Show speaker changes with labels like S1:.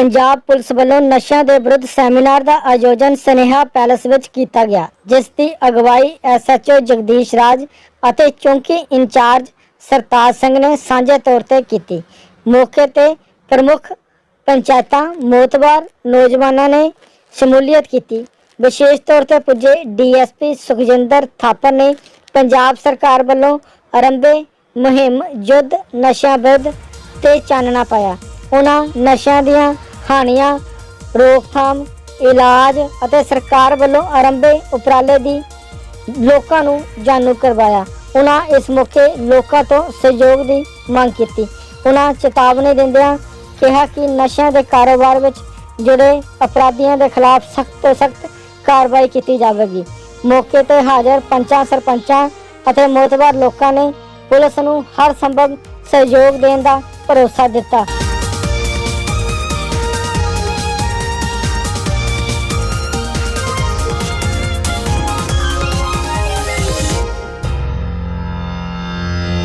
S1: Punjab police ਵੱਲੋਂ ਨਸ਼ਿਆਂ ਦੇ ਵਿਰੁੱਧ ਸੈਮੀਨਾਰ ਦਾ ਆਯੋਜਨ ਸਨੇਹਾ ਪੈਲਸ ਵਿੱਚ ਕੀਤਾ ਗਿਆ, ਜਿਸ ਦੀ ਅਗਵਾਈ ਐਸਐਚਓ ਜਗਦੀਸ਼ ਰਾਜ ਅਤੇ ਚੌਂਕੀ ਇੰਚਾਰਜ ਸਰਤਾਜ ਸਿੰਘ ਨੇ ਸਾਂਝੇ ਤੌਰ ਤੇ ਕੀਤੀ। ਮੌਕੇ ਤੇ ਪ੍ਰਮੁੱਖ ਪੰਚਾਇਤਾਂ, ਮੋਤਬਾਰ ਨੌਜਵਾਨਾਂ ਨੇ ਸ਼ਮੂਲੀਅਤ ਕੀਤੀ। ਵਿਸ਼ੇਸ਼ ਤੌਰ ਤੇ ਪੁੱਜੇ ਡੀਐਸਪੀ ਸੁਖਜਿੰਦਰ ਥਾਪਰ ਨੇ ਪੰਜਾਬ ਸਰਕਾਰ ਵੱਲੋਂ ਆਰੰਭੇ ਮੁਹਿੰਮ ਯੁੱਧ ਨਸ਼ਿਆਂ ਵਿਰੁੱਧ ਤੇ ਚਾਨਣਾ ਪਾਇਆ। ਉਹਨਾਂ ਨਸ਼ਿਆਂ ਦੀਆਂ ਹਾਨੀਆਂ ਰੋਕਥਾਮ, ਇਲਾਜ ਅਤੇ ਸਰਕਾਰ ਵੱਲੋਂ ਆਰੰਭੇ ਉਪਰਾਲੇ ਦੀ ਲੋਕਾਂ ਨੂੰ ਜਾਣੂ ਕਰਵਾਇਆ। ਉਹਨਾਂ ਇਸ ਮੌਕੇ ਲੋਕਾਂ ਤੋਂ ਸਹਿਯੋਗ ਦੀ ਮੰਗ ਕੀਤੀ। ਉਹਨਾਂ ਚੇਤਾਵਨੀ ਦਿੰਦਿਆਂ ਕਿਹਾ ਕਿ ਨਸ਼ਿਆਂ ਦੇ ਕਾਰੋਬਾਰ ਵਿੱਚ ਜੁੜੇ ਅਪਰਾਧੀਆਂ ਦੇ ਖਿਲਾਫ ਸਖਤ ਤੋਂ ਸਖਤ ਕਾਰਵਾਈ ਕੀਤੀ ਜਾਵੇਗੀ। ਮੌਕੇ ਤੇ ਹਾਜ਼ਰ ਪੰਚਾਂ, ਸਰਪੰਚਾਂ ਅਤੇ ਮੋਤਬਰ ਲੋਕਾਂ ਨੇ ਪੁਲਿਸ ਨੂੰ ਹਰ ਸੰਭਵ ਸਹਿਯੋਗ ਦੇਣ ਦਾ ਭਰੋਸਾ ਦਿੱਤਾ।